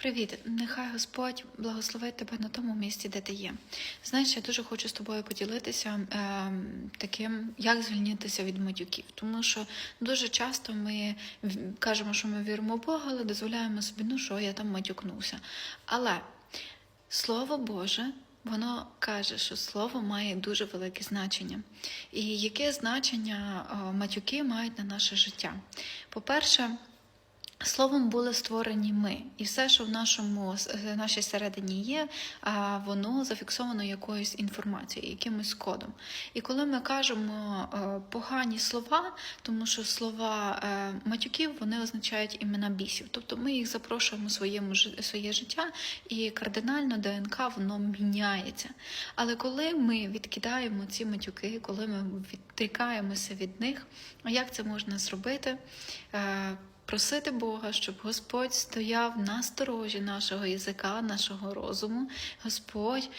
Привіт, нехай Господь благословить тебе на тому місці, де ти є. Знаєш, я дуже хочу з тобою поділитися е, таким, як звільнитися від матюків. Тому що дуже часто ми кажемо, що ми віримо в Бога, але дозволяємо собі, ну що, я там матюкнувся. Але Слово Боже, воно каже, що слово має дуже велике значення. І яке значення е, матюки мають на наше життя? По-перше, Словом були створені ми, і все, що в нашому в нашій середині є, воно зафіксовано якоюсь інформацією, якимось кодом. І коли ми кажемо е, погані слова, тому що слова е, матюків вони означають імена бісів, тобто ми їх запрошуємо в своєму своє життя, і кардинально ДНК воно міняється. Але коли ми відкидаємо ці матюки, коли ми відрікаємося від них, як це можна зробити? Просити Бога, щоб Господь стояв на сторожі нашого язика, нашого розуму, Господь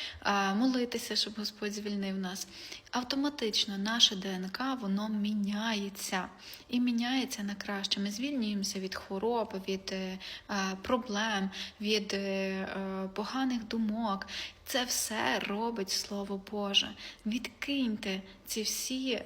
молитися, щоб Господь звільнив нас. Автоматично наше ДНК воно міняється і міняється на краще. Ми звільнюємося від хвороб, від е, проблем, від е, е, поганих думок. Це все робить Слово Боже. Відкиньте ці всі.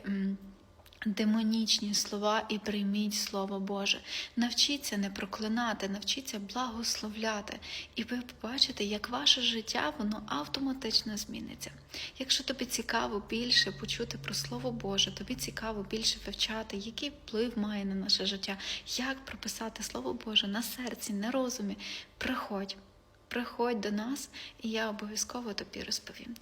Демонічні слова і прийміть Слово Боже. Навчіться не проклинати, навчіться благословляти. І ви побачите, як ваше життя воно автоматично зміниться. Якщо тобі цікаво більше почути про Слово Боже, тобі цікаво більше вивчати, який вплив має на наше життя, як прописати Слово Боже на серці, на розумі, приходь. Приходь до нас, і я обов'язково тобі розповім.